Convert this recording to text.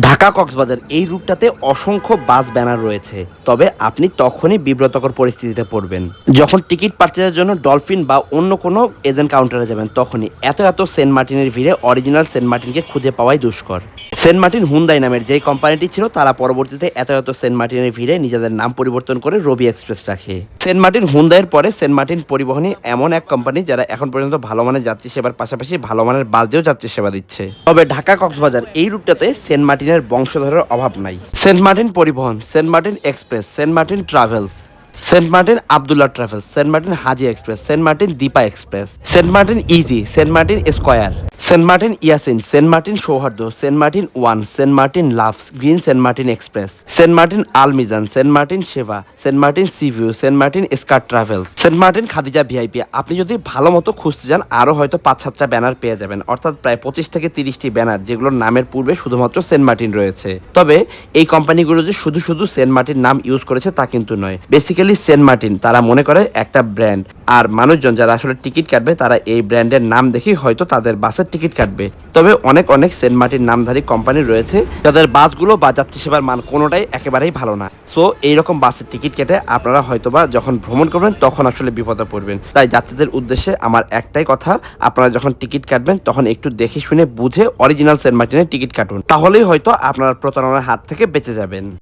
ঢাকা কক্সবাজার এই রুটটাতে অসংখ্য বাস ব্যানার রয়েছে। তবে আপনি তখনই বিব্রতকর পরিস্থিতিতে পড়বেন। যখন টিকিট পারচেজের জন্য ডলফিন বা অন্য কোনো এজেন্ট কাউন্টারে যাবেন, তখনই এত এত সেন্ট মার্টিনের ভিড়ে অরিজিনাল সেন্ট মার্টিনকে খুঁজে পাওয়াই দুষ্কর। সেন্ট মার্টিন হুন্দাই নামের যে কোম্পানিটি ছিল, তারা পরবর্তীতে এত এত সেন্ট মার্টিনের ভিড়ে নিজেদের নাম পরিবর্তন করে রবি এক্সপ্রেস রাখে। সেন্ট মার্টিন হুন্দাইয়ের পরে সেন্ট মার্টিন পরিবহনই এমন এক কোম্পানি যারা এখন পর্যন্ত ভালো মানের যাত্রী সেবার পাশাপাশি ভালো মানের বাস দিয়েও যাত্রী সেবা দিচ্ছে। তবে ঢাকা কক্সবাজার এই রুটটাতে সেন্ট মার্টিনের বংশধরের অভাব নাই। সেন্ট মার্টিন পরিবহন, Saint Martin express Saint Martin travels, Saint Martin Abdullah travels, Saint Martin Haji express, Saint Martin Dipa express, Saint Martin easy, Saint Martin square. Saint Martin Yasin Saint Martin Souhardya Saint Martin one Saint Martin loves green Saint Martin express Saint Martin Almizan Saint Martin Seba Saint Martin sea view Saint Martin স্কার travels Saint Martin Khadija VIP আপনি যদি ভালো মতো খুঁজতে যান আরও হয়তো পাঁচ সাতটা ব্যানার পেয়ে যাবেন অর্থাৎ প্রায় পঁচিশ থেকে তিরিশটি ব্যানার যেগুলোর নামের পূর্বে শুধুমাত্র সেন্ট মার্টিন রয়েছে তবে এই কোম্পানিগুলো যে শুধু শুধু সেন্ট মার্টিন নাম ইউজ করেছে তা কিন্তু নয় বেসিক্যালি সেন্ট মার্টিন তারা মনে করে একটা ব্র্যান্ড আর মানুষজন যারা আসলে টিকিট কাটবে, তারা এই ব্র্যান্ডের নাম দেখেই হয়তো তাদের বাসের টিকিট কাটবে। তবে অনেক অনেক সেন্ট মার্টিন নামধারী কোম্পানি রয়েছে, যাদের বাসগুলো বা যাত্রী সেবার মান কোনোটাই একেবারেই ভালো না। সো, এইরকম বাসের টিকিট কেটে আপনারা হয়তোবা যখন ভ্রমণ করবেন, তখন আসলে বিপদে পড়বেন। তাই যাত্রীদের উদ্দেশ্যে আমার একটাই কথা, আপনারা যখন টিকিট কাটবেন, তখন একটু দেখে শুনে বুঝে অরিজিনাল সেন্ট মার্টিনের টিকিট কাটুন। তাহলেই হয়তো আপনারা প্রতারণার হাত থেকে বেঁচে যাবেন।